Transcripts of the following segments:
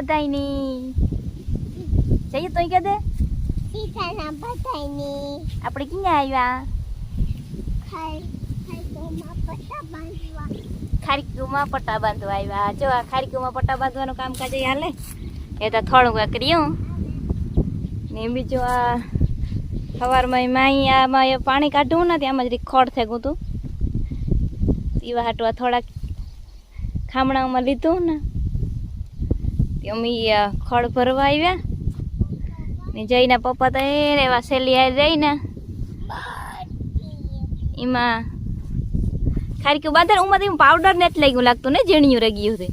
બધાયની. જઈએ તો કે દે. સીતાના બધાયની. આપણે ક્યાં આવ્યા? ખારીકુમાં પટ્ટા બાંધવા આવ્યા. જો આ ખારીકુમાં પટ્ટા બાંધવાનું કામકાજ અહીં હાલે. એ તો થોડું કર્યું ને બીજું આ સવારમાં માઈ આમાં એ પાણી કાઢવું ને આમાં જ ખોડ થઈ ગયું હતું એવા હાટવા થોડાક ખામણામાં લીધું ને. અમે ખડ ભરવા આવ્યા. ને જઈને પપ્પા તો એ એવા સેલી આવી જઈને. એમાં ખારીકું બાંધે ઉમાં તો પાવડર ને જ લાગ્યું લાગતું ને, ઝીણિયું રગ્યું ગયું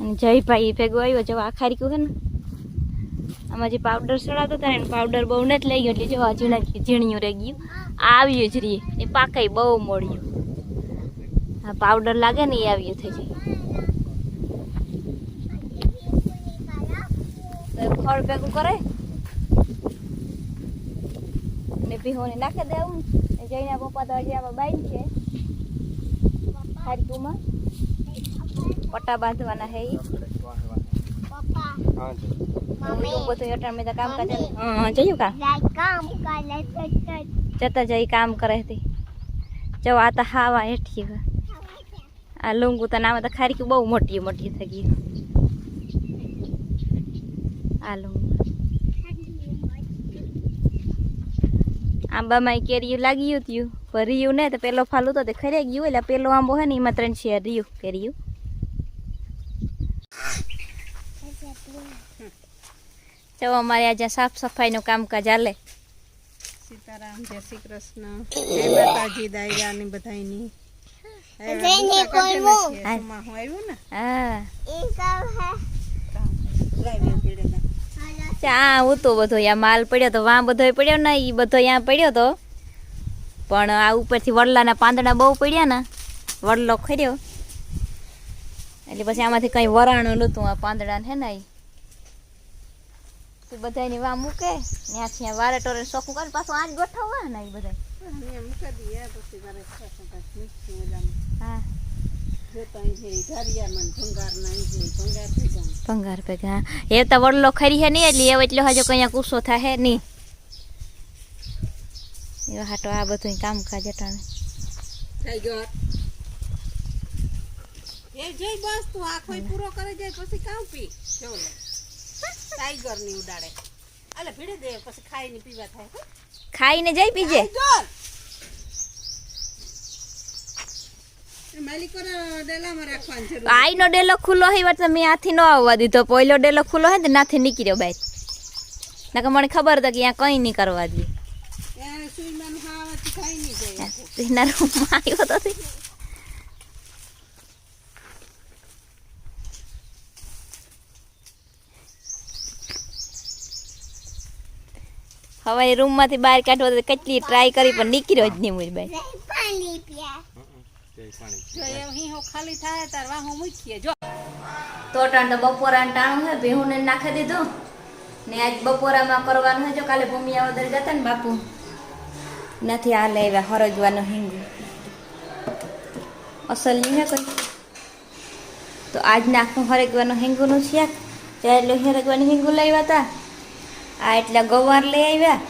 હતું જય ભાઈ ભેગો અને આવ્યો, જવા આ ખારીકું છે ને. આમાં જે પાવડર ચડાવતો હતો ને પાવડર બહુ નથી લઈ ગયો એટલે જો આ ઝીણા ઝીણિયું રહી ગયું. આવ્યું જ રીએ એ પાકાઈ બહુ મોડ્યું. આ પાવડર લાગે ને, એ આવ્યું થઈ જાય. તો ખડ ભેગું કરે ને ભીહોને નાખી દે આવું ને જઈને પપ્પા તો હજી આમાં બાઈ છે. ખારીકુમાં પટ્ટા બાંધવાના હે ઈ. પપ્પા મમ્મી એવું બધું અટાણ મેં તો કામ કરે. હા જયું કા? રાત કામ કરે છે જતા જઈ કામ કરે હતી જો આ તો હાવા હેઠી હોય. આ લુંગુ તો નામે તો ખારીકી બહુ મોટી મોટી થઈ ગઈ. આ લુંગુ આંબામાં કેરીયું લાગ્યું હતું ભર્યું ને તો પેલો ફાલું તો તે ખરી ગયું એટલે પેલો આંબો હે ને એમાં ત્રણ શેર રહ્યું કેરીયું તો અમારે આજે સાફ સફાઈનું કામકાજ હાલે. સીતારામ જય શ્રી કૃષ્ણ. જય માતાજી દાયરાની. એમાં હું આવ્યું હું ઉતો બધો યા માલ પડ્યો તો વાં બધો પડ્યો ને એ બધો ત્યાં પડ્યો તો. પણ આ ઉપરથી વડલાના પાંદડા બહુ પડ્યા ને વડલો ખર્યો. એટલે પછી આમાંથી કઈ વરાણું નહોતું આ પાંદડા હે ને એ તો બધાની વાં મૂકે ત્યાંથી આ વારે ટોરે સોખું કરે પાછું આજ ગોઠવવા ને એ બધા અહીંયા. હા. ભંગાર ભેગા. એ તો વડલો ખરી હે નહીં એટલે એવો એટલો હજુ કઈ કુસો થાય નહીં. એવા હાટો આ બધું કામકાજ ગયો એ જોઈ બસ તું આખો પૂરો કરે જાય પછી કામ પી? જો ટાઈગરની ઉડાડે. અલે ભીડે દે પછી ખાઈને પીવા થાય. ખાઈને જઈ પીજે. ટાઈગર! એ માલિકોના ડેલામાં રાખવાની જરૂર આઈનો ડેલો ખુલ્લો હોય વાત મેં આથી ન આવવા દીધો. પહેલો ડેલો ખુલ્લો હોય ને નાથી નીકળ્યો બાય નકર મને ખબર હતો કે અહીંયા કંઈ નહીં કરવા દે. એના રૂમમાં આવ્યો તો રૂમમાંથી બહાર કાઢવો કેટલી ટ્રાય કરી, પણ નીકળ્યો જ નહીં મુજ તો ટાણ તો બપોરા ટાણું છે ભેહુને નાખી દીધું. ને આજ બપોરામાં કરવાનું જો કાલે ભૂમિયા વદર જતા ને બાપુ. નથી આ લેવા હરજવાનો હિંગુ. અસલ નહીં હે કોઈ. તો આજ નાખું હરગવાનું હિંગુનું છે ત્યાં એટલે હરગવાની હિંગુ લાવ્યા હતા આ એટલા ગવાર લઈ આવ્યા.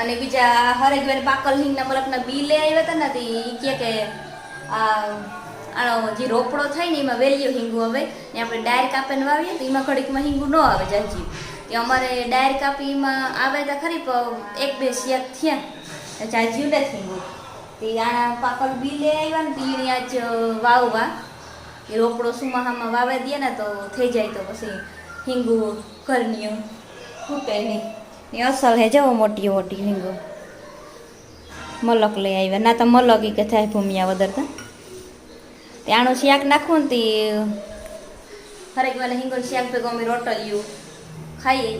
અને બીજા હરગવાની પાકલ હિંગના મલકના બી લઈ આવ્યા હતા ને તે કે કે આનો જે રોપડો થાય ને એમાં વેલ્યુ હિંગુ હવે ને આપણે ડાયર કાપીને વાવીએ તો એમાં ઘડીકમાં હિંગુ ન આવે જાજી કે અમારે ડાયર કાપીમાં આવે તો ખરી એક બે શિયાક થયા જાજી ઉડે હિંગુ. તે આના પાકલ બી લઈ આવ્યા ને તે આજ વાવવા. એ રોપડો સુમાહામાં વાવે દે ને તો થઈ જાય તો પછી હિંગુ ઘરની ફૂટે નહીં. ને અસલ હે જવો મોટી મોટી હિંગુ મલક લઈ આવ્યા. ના તો મલક કે થાય ભૂમિયા વદરતા ત્યાંનું શાક નાખવું ને તે હરેક વાલે હિંગો શાક ભેગો અમે રોટલિયું ખાઈએ.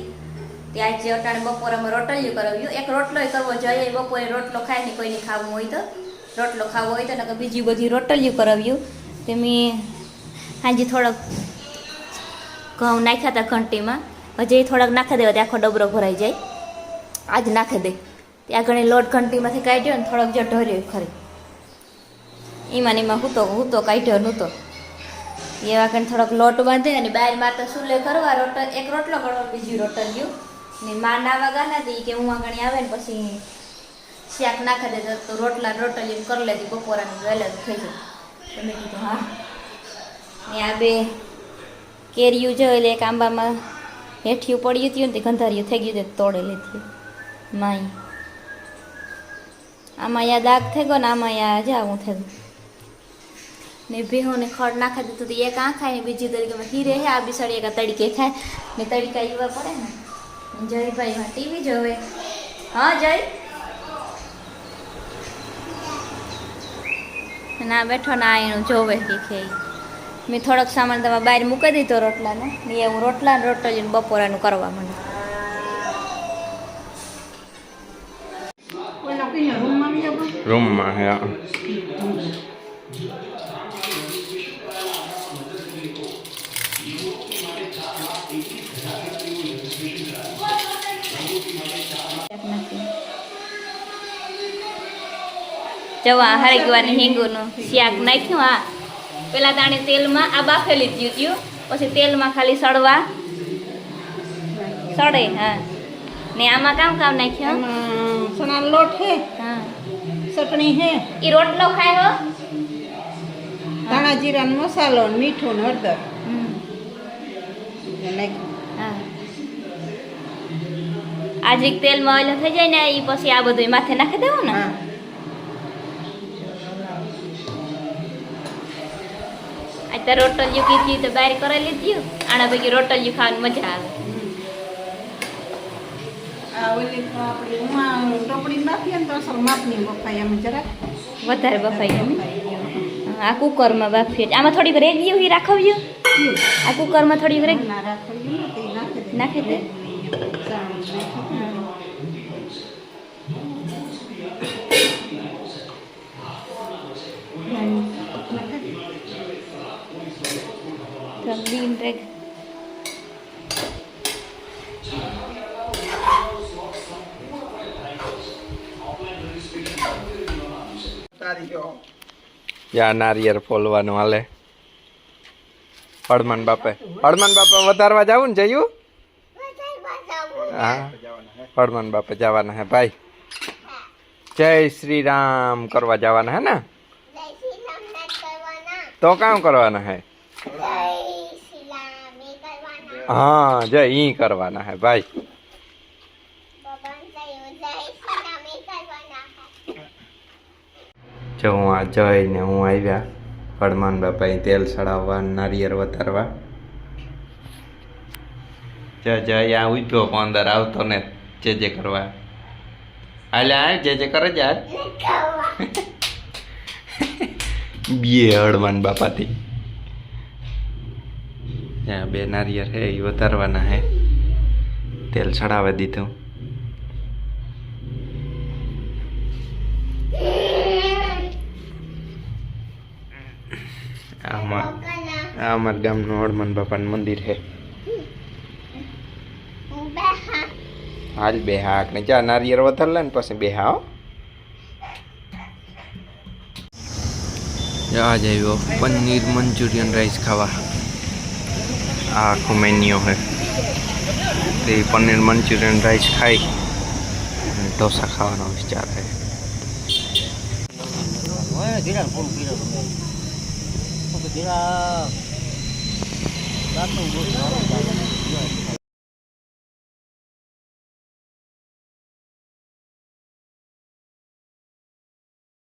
ત્યાં જે અટાણે બપોરે અમે રોટલિયું કરાવ્યું. એક રોટલો કરવો જોઈએ. બપોરે રોટલો ખાય ને કોઈને ખાવું હોય તો. રોટલો ખાવો હોય તો, નકર બીજી બધી રોટલ્યું કરાવ્યું. તે મેં હાજી થોડોક ઘઉં નાખ્યા હતા ઘંટીમાં. હજી થોડાક નાખી દેવા આખો ડબરો ભરાઈ જાય. આજ નાખી દે. ત્યાં ઘણી લોટ ઘંટીમાંથી કાઢ્યો ને થોડોક જો ઢર્યો ખરી. એમાં ને એમાં હું તો હું તો કાઢ્યો નહોતો. એવા કંઈ થોડોક લોટ બાંધે અને બહારમાં તો સુલે કરવા રોટ એક રોટલો ગણો બીજી રોટલ્યું ને માં નાવા ગાના હતી કે હું આગળ આવે ને પછી શાક નાખી દે, તો રોટલા રોટલી કરી લેતી બપોરાની વહેલા થઈ જાય. મેં કીધું, હા. ને આ બે કેરીયું જો એટલે એક આંબામાં. હેઠિયું પડ્યું હતું ને તે ગંધારિયું થઈ ગયું તે તોડે લીધી માય આમાં યા દાગ થઈ ગયો ને આમાં યા જાવું થયું ને ભેહોને ખડ નાખી દીધું તો એક આ ખાય ને બીજી તરીકે હીરે હે, આ બિસાડી એક તડીકે ખાય. ને તડીકા એવા પડે ને. જયભાઈ હા ટીવી જોવે. હા, જય. ના બેઠો ના એનું જોવે કે ખે મેં થોડોક સામાન તમે બહાર મૂકી દીધો રોટલાનો. ને એ હું રોટલા ને જઈને બપોરાનું કરવા મને રૂમમાં હે. જવા હરિદ્વારની હિંગુનું શાક નાખ્યું આ પેલા તાણે તેલમાં આ બાફેલી જ ત્યું પછી તેલમાં ખાલી સડવા. સડે હા. ને આમાં કામ કામ નાખ્યું એમાં લોટ હે હા. ચટણી હે એ રોટલો ખાય ધાણા જીરાનો મસાલો મીઠું ને હળદર. એ નાખ્યું. તેલમાં ઓઈલ થઈ જાય ને એ પછી આ બધું માથે નાખી દેવું ને? તો રોટલિયું કીધી તો બહાર કરી લીધું આના પછી રોટલિયું ખાવાની મજા આવે. વધારે બફાઈ આ કુકરમાં બાફીએ આમાં થોડીક રેગ્યું રાખવ્યું આ કુકરમાં થોડીક રેગ ના રાખવી ને તે નાખી દે નાખી દે સારું નાખી લીન રેગ યા નારિયેળ ફોલવાનું હાલે. હળમાન બાપે. હળમાન બાપે વધારવા જાવું ને જયું? હા. હળમાન બાપે જવાના હે ભાઈ. જય શ્રી રામ કરવા જવાના હે ને? તો કામ કરવાના હે? હા જય ઈ કરવાના હે ભાઈ ભગવાન થયું જય શ્રી રામ એ કરવાના જો હું આ જઈને હું આવ્યા, હળમાન બાપાએ તેલ ચડાવવા નારિયેળ વધારવા. જય જય આ ઉભ્યો પણ અંદર આવતો ને જે જે કરવા. હાલે આ, જે જે કરે જ બે હળમાન બાપાથી. ત્યાં બે નારિયેળ હે એ વધારવાના હે. તેલ ચડાવી દીધું. આમાં. આ ગામનું હળમન બાપાનું મંદિર છે. હાલ બે હાક ને ચા નારિયેળ વધાર લે ને પછી બે હા. જવા જ આવ્યો પનીર મંચુરિયન રાઈસ ખાવા. આ આખો મેન્યુ છે. તે પનીર મંચુરિયન રાઈસ ખાઈ અને ઢોસા ખાવાનો વિચાર છે. không được kỹ đâu. Đó tôi vui